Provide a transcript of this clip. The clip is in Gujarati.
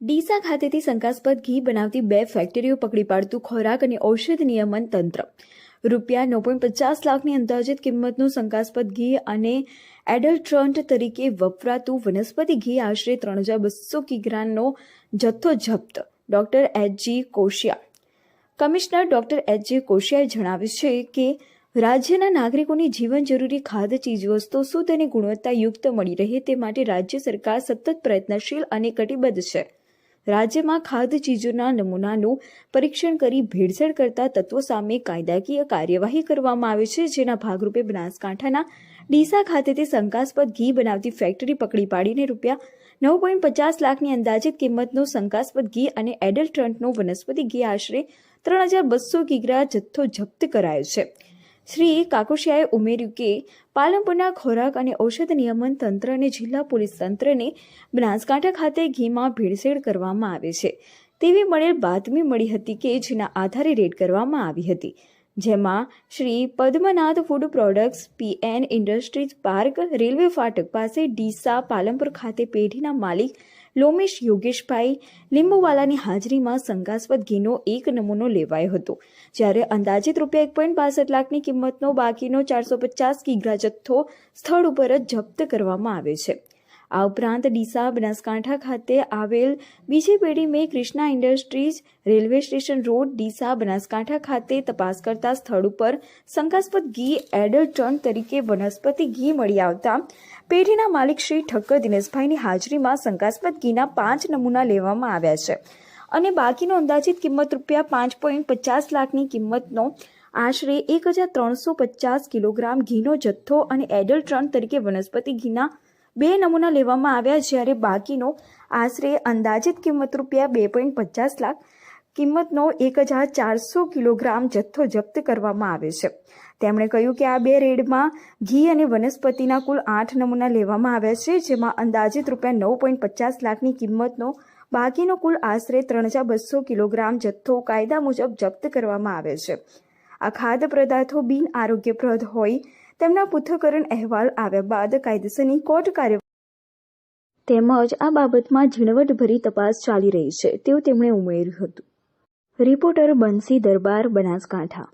ડીસા ખાતેથી શંકાસ્પદ ઘી બનાવતી બે ફેક્ટરીઓ પકડી પાડતું ખોરાક અને ઔષધ નિયમન તંત્ર. રૂપિયા નવ પોઈન્ટ પચાસ લાખની અંદાજિત કિંમતનું શંકાસ્પદ ઘી અને એડલ્ટ્રન્ટ તરીકે વપરાતું વનસ્પતિ ઘી આશરે ત્રણ હજાર બસો કિગ્રાનો જથ્થો જપ્ત. Doctor H G Koshia. Commissioner doctor H J કોશિયાએ જણાવ્યું છે કે, રાજ્યના નાગરિકોની જીવન જરૂરી ખાદ્ય ચીજવસ્તુઓ શુદ્ધ અને ગુણવત્તાયુક્ત મળી રહે તે માટે રાજ્ય સરકાર સતત પ્રયત્નશીલ અને કટિબદ્ધ છે. રાજ્યમાં ખાદ્ય ચીજોના નમૂનાનું પરીક્ષણ કરી ભેળસેળ કરતા તત્વો સામે કાયદાકીય કાર્યવાહી કરવામાં આવે છે, જેના ભાગરૂપે બનાસકાંઠાના ડીસા ખાતેથી શંકાસ્પદ ઘી બનાવતી ફેક્ટરી પકડી પાડીને રૂપિયા નવ પોઈન્ટ પચાસ લાખની અંદાજિત કિંમતનું શંકાસ્પદ ઘી અને એડલ્ટ્રન્ટનો વનસ્પતિ ઘી આશરે ત્રણ હજાર બસો કિગ્રા જથ્થો જપ્ત કરાયો છે. શ્રી કાકોશિયાએ ઉમેર્યું કે પાલનપુરના ખોરાક અને ઔષધ નિયમન તંત્ર અને જિલ્લા પોલીસ તંત્રને બનાસકાંઠા ખાતે ઘીમાં ભેળસેળ કરવામાં આવે છે. તેવી મળેલ બાતમી મળી હતી કે જેના આધારે રેડ કરવામાં આવી હતી. જેમાં Shri Padmanath food products PN industries park railway ફાટક પાસે ડીસા પાલનપુર ખાતે પેઢીના માલિક લોમેશ યોગેશભાઈ લીંબુવાલાની હાજરીમાં શંકાસ્પદ ઘીનો એક નમૂનો લેવાયો હતો. જ્યારે અંદાજિત રૂપિયા એક પોઈન્ટ બાસઠ લાખની કિંમતનો બાકીનો ચારસો પચાસ કિગ્રા જથ્થો સ્થળ ઉપર જ જપ્ત કરવામાં આવે છે. આ ઉપરાંત ડીસા, બનાસકાંઠા ખાતે આવેલ બીજી પેઢી મેં Krishna industries railway station road Deesa, Banaskantha ખાતે તપાસ કરતા સ્થળ ઉપર શંકાસ્પદ ઘી એડલ ટન તરીકે વનસ્પતિ ઘી મળી આવતા પેઢીના માલિક શ્રી ઠક્કર દિનેશભાઈની હાજરીમાં શંકાસ્પદ ઘીના પાંચ નમૂના લેવામાં આવ્યા છે અને બાકીનો અંદાજિત કિંમત રૂપિયા પાંચ પોઈન્ટ પચાસ લાખની કિંમતનો આશરે એક હજાર ત્રણસો પચાસ કિલોગ્રામ ઘીનો જથ્થો અને એડલ ટન તરીકે વનસ્પતિ ઘીના બે નમૂના લેવામાં આવ્યા જ્યારે બાકીનો આશરે અંદાજિત કિંમત રૂપિયા બે પોઈન્ટ પચાસ લાખ, કિંમતનો એક હજાર ચારસો કિલોગ્રામ જથ્થો જપ્ત કરવામાં આવે છે. તેમણે કહ્યું કે આ બે રેડમાં ઘી અને વનસ્પતિના કુલ આઠ નમૂના લેવામાં આવ્યા છે, જેમાં અંદાજિત રૂપિયા નવ પોઈન્ટ પચાસ લાખની કિંમતનો બાકીનો કુલ આશરે ત્રણ હજાર બસો કિલોગ્રામ જથ્થો કાયદા મુજબ જપ્ત કરવામાં આવે છે. આ ખાદ્ય પદાર્થો બિન આરોગ્યપ્રદ હોય તેમના પૃથ્થકરણ અહેવાલ આવ્યા બાદ કાયદેસરની કોર્ટ કાર્યવાહી તેમજ આ બાબતમાં ઝીણવટભરી તપાસ ચાલી રહી છે, તેવું તેમણે ઉમેર્યું હતું. રિપોર્ટર બંસી દરબાર, બનાસકાંઠા.